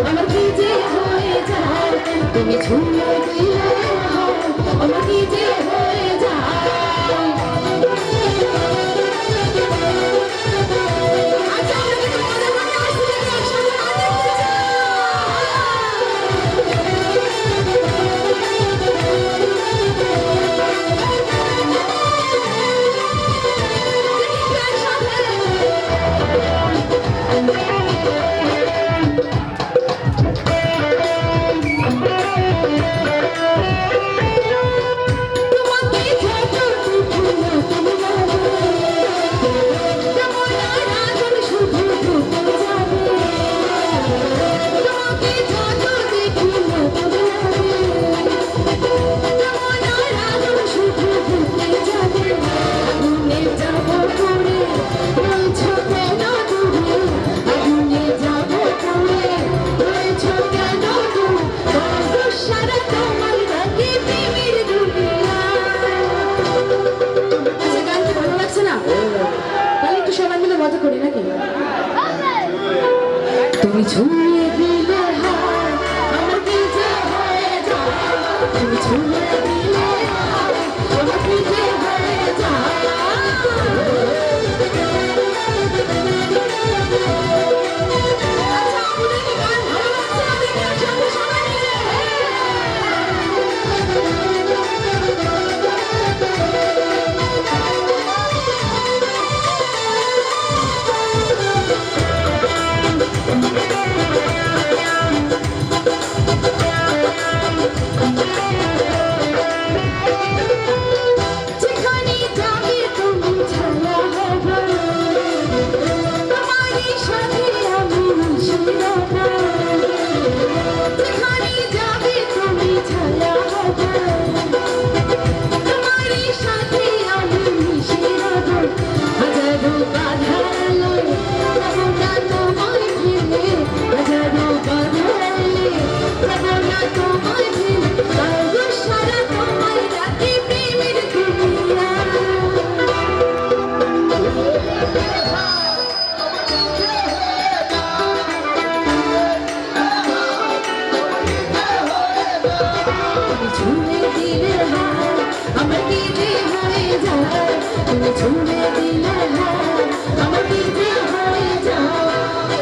আমার কি যে হয়ে যায়? তুমি ছুঁয়ে দিয়ে করি নাকি? তুমি ছুঁয়ে দিলে তুমি ছুঁয়ে দিলে